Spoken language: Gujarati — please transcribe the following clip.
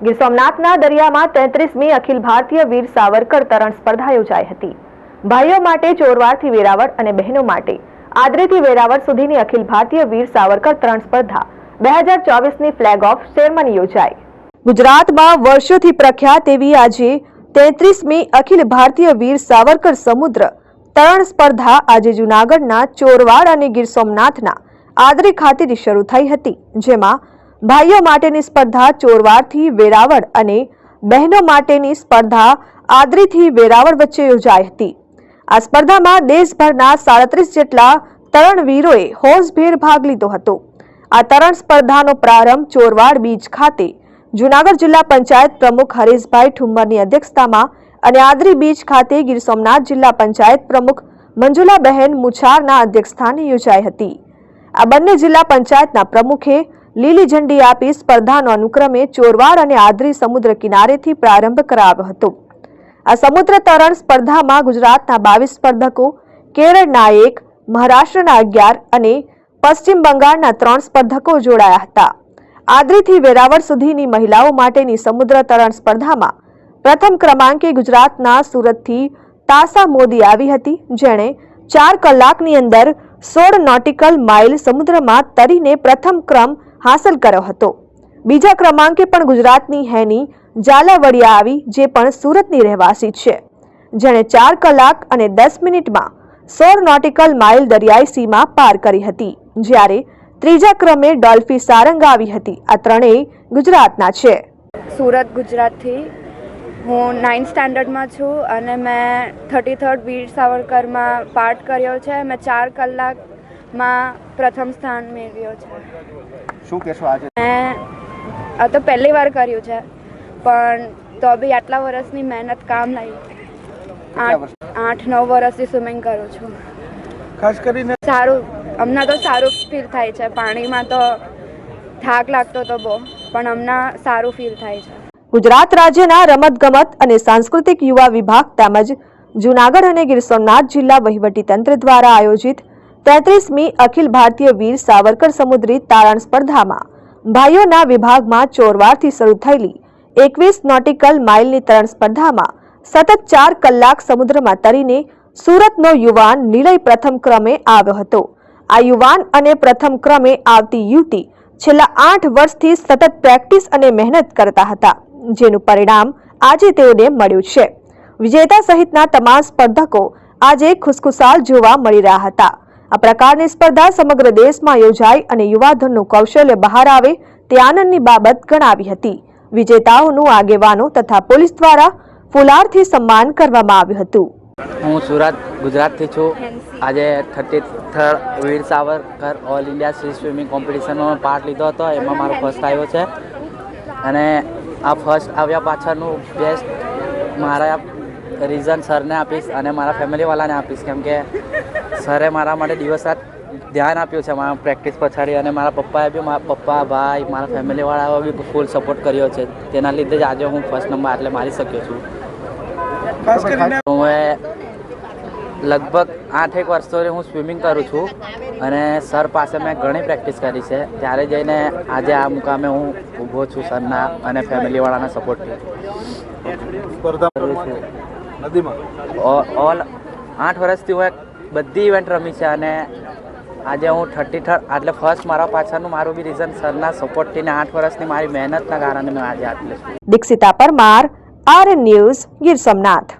ગીર સોમનાથના દરિયામાં તેત્રીસમી અખિલ ભારતીય વીર સાવરકર તરણ સ્પર્ધા યોજાઈ હતી. ભાઈઓ માટે ચોરવારથી વેરાવળ અને બહેનો માટે આદરેથી વેરાવળ સુધીની અખિલ ભારતીય વીર સાવરકર તરણ સ્પર્ધા બે હજાર ચોવીસની ફ્લેગ ઓફ સેરેમની યોજાઈ. ગુજરાતમાં વર્ષોથી પ્રખ્યાત એવી આજે તેત્રીસમી અખિલ ભારતીય વીર સાવરકર સમુદ્ર તરણ સ્પર્ધા આજે જૂનાગઢના ચોરવાડ અને ગીર સોમનાથના આદરી ખાતેથી શરૂ થઈ હતી, જેમાં ભાઈઓ માટેની સ્પર્ધા ચોરવાડથી વેરાવળ અને બહેનો માટેની સ્પર્ધા આદરીથી વેરાવળ વચ્ચે યોજાઈ હતી. આ સ્પર્ધામાં દેશભરના સાડત્રીસ જેટલા તરણવીરોએ હોશભેર ભાગ લીધો હતો. આ તરણ સ્પર્ધાનો પ્રારંભ ચોરવાડ બીચ ખાતે જુનાગઢ જિલ્લા પંચાયત પ્રમુખ હરેશભાઈ ઠુમ્મરની અધ્યક્ષતામાં અને આદરી બીચ ખાતે ગીર સોમનાથ જિલ્લા પંચાયત પ્રમુખ મંજુલાબહેન મુછારના અધ્યક્ષસ્થાને યોજાઈ હતી. આ બંને જિલ્લા પંચાયતના પ્રમુખે લીલી ઝંડી આપી સ્પર્ધાનો અનુક્રમે ચોરવાડ અને આદરી સમુદ્ર કિનારેથી પ્રારંભ કરાવ્યો હતો. આ સમુદ્ર તરણ સ્પર્ધામાં ગુજરાતના બાવીસ સ્પર્ધકો, કેરળના એક, મહારાષ્ટ્રના અગિયાર અને પશ્ચિમ બંગાળના ત્રણ સ્પર્ધકો જોડાયા હતા. આદરીથી વેરાવળ સુધીની મહિલાઓ માટેની સમુદ્ર તરણ સ્પર્ધામાં પ્રથમ ક્રમાંકે ગુજરાતના સુરતથી તાસા મોદી આવી હતી, જેણે ચાર કલાકની અંદર સોળ નોટિકલ માઇલ સમુદ્રમાં તરીને પ્રથમ ક્રમ હાંસલ કર્યો હતો. બીજા ક્રમાંકે પણ ગુજરાતની હેની ઝાલાવડિયા આવી, જે પણ સુરતની રહેવાસી છે. જેણે ચાર કલાક અને દસ મિનિટમાં સોળ નોટિકલ માઇલ દરિયાઈ સીમા પાર કરી હતી, જ્યારે ત્રીજા ક્રમે ડોલ્ફી સારંગ આવી હતી. આ ત્રણેય ગુજરાતના છે. સુરત ગુજરાતથી. હું નાઇન્થ સ્ટાન્ડર્ડમાં છું અને મેં થર્ટી થર્ડ વીર સાવરકરમાં પાર્ટ કર્યો છે. મેં ચાર કલાકમાં પ્રથમ સ્થાન મેળવ્યો છે. શું કહેશો આજે? મેં આ તો પહેલી વાર કર્યું છે પણ તો બી આટલા વર્ષની મહેનત કામ લાગી. આઠ નવ વર્ષથી સ્વિમિંગ કરું છું. ખાસ કરીને? સારું હમણાં તો સારું ફીલ થાય છે. પાણીમાં તો થાક લાગતો તો બહુ પણ હમણાં સારું ફીલ થાય છે. ગુજરાત રાજ્યના રમતગમત અને સાંસ્કૃતિક યુવા વિભાગ તેમજ જૂનાગઢ અને ગીર સોમનાથ જિલ્લા વહીવટીતંત્ર દ્વારા આયોજિત તેત્રીસમી અખિલ ભારતીય વીર સાવરકર સમુદ્રી તારણ સ્પર્ધામાં ભાઈઓના વિભાગમાં ચોરવારથી શરૂ થયેલી એકવીસ નોટિકલ માઇલની તરણ સ્પર્ધામાં સતત ચાર કલાક સમુદ્રમાં તરીને સુરતનો યુવાન નિલય પ્રથમ ક્રમે આવ્યો હતો. આ યુવાન અને પ્રથમ ક્રમે આવતી યુવતી છેલ્લા આઠ વર્ષથી સતત પ્રેક્ટિસ અને મહેનત કરતા હતા, જેનું પરિણામ આજે તેઓને મળ્યું છે. વિજેતા સહિતના તમામ સ્પર્ધકો આજે ખુશખુશાલ જોવા મળી રહ્યા હતા. આ પ્રકારની સ્પર્ધા સમગ્ર દેશમાં યોજાય અને યુવાધનનું કૌશલ્ય બહાર આવે તે આનંદની બાબત ગણાવી હતી. વિજેતાઓનું આગેવાનો તથા પોલીસ દ્વારા ફુલારથી સન્માન કરવામાં આવ્યું હતું. હું સુરત, ગુજરાતથી છું. આજે thirty third Veer Savarkar all India sea swimming કોમ્પિટિશનમાં મેં પાર્ટ લીધો હતો. એમાં મારો ફર્સ્ટ આવ્યો છે. અને આ ફર્સ્ટ આવ્યા પાછળનું બેસ્ટ મારા રીઝન સરને આપીશ અને મારા ફેમિલીવાળાને આપીશ. કેમ કે સરે મારા માટે દિવસ રાત ધ્યાન આપ્યું છે મારા પ્રેક્ટિસ પછાડી અને મારા પપ્પાએ બી મારા પપ્પા ભાઈ મારા ફેમિલીવાળાઓ બી ફૂલ સપોર્ટ કર્યો છે. તેના લીધે જ આજે હું ફર્સ્ટ નંબર એટલે મારી શક્યો છું. હું લગભગ લગભગ આઠેક વર્ષોથી હું સ્વિમિંગ કરું છું અને સર પાસે મેં ઘણી પ્રેક્ટિસ કરી છે. ત્યારે જઈને આજે આ મુકામે હું ઊભો છું સરના અને ફેમિલીવાળાના સપોર્ટથી સ્પર્ધા કરું છું નદીમાં? ઓલ આઠ વર્ષથી હું એક બધી ઇવેન્ટ રમી છે અને આજે હું થર્ટી થર્ડ એટલે ફર્સ્ટ મારા પાછળનું મારું બી રીઝન સરના સપોર્ટથી ને આઠ વર્ષની મારી મહેનતના કારણે મેં આજે આટલે દીક્ષિતા પરમાર આર ન્યૂઝ ગીર સોમનાથ.